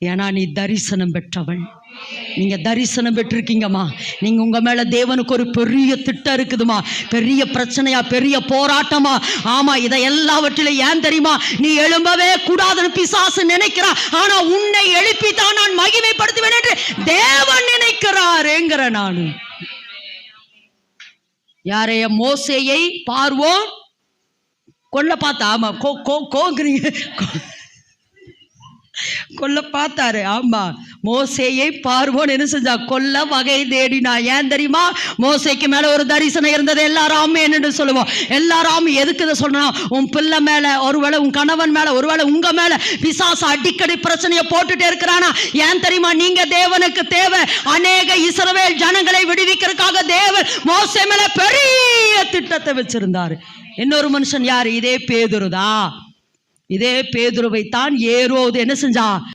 ஏன்னா நீ தரிசனம் பெற்றவள். நீங்க தரிசனம் பெற்றிருக்கீங்கம்மா. நீங்க உங்க மேல தேவனுக்கு ஒரு பெரிய திட்டம் இருக்குதுமா பெரிய பிரச்சனையா பெரிய போராட்டமா. ஆமா இதை எல்லாவற்றிலும் ஏன் தெரியுமா? நீ எழும்பவே கூடாதுன்னு பிசாசு நினைக்கிறா. ஆனா உன்னை எழுப்பி தான் நான் மகிமைப்படுத்துவேன் என்று தேவன் நினைக்கிறாருங்கிற நானு. யாரைய மோசையை பார்வோம். கொல்ல பார்த்தா ஆமா கோ கோ கோங்கிறீங்க கொல்ல பார்த்தாரு. ஆமா மோசையை பார்வோன் என்ன செஞ்சா? கொல்ல வகை தேடினா. ஏன் தெரியுமா? மோசைக்கு மேல ஒரு தரிசனம் இருந்தது. எல்லாரும் என்னென்னு சொல்லுவோம்? எல்லாரும் எதுக்கு இதை சொல்லணும் உன் பிள்ளை மேல ஒருவேளை உன் கணவன் மேல ஒருவேளை உங்க மேல பிசாசு அடிக்கடி பிரச்சனையை போட்டுட்டே இருக்கிறானா? ஏன் தெரியுமா? நீங்க தேவனுக்கு தேவை. அநேக இஸ்ரவேல் ஜனங்களை விடுவிக்கிறதுக்காக தேவன் மோசை மேல பெரிய திட்டத்தை வச்சிருந்தாரு. இன்னொரு மனுஷன் யாரு? இதே பேதுருதா இதே பேதுருவை தான் ஏரோது என்ன செஞ்சா?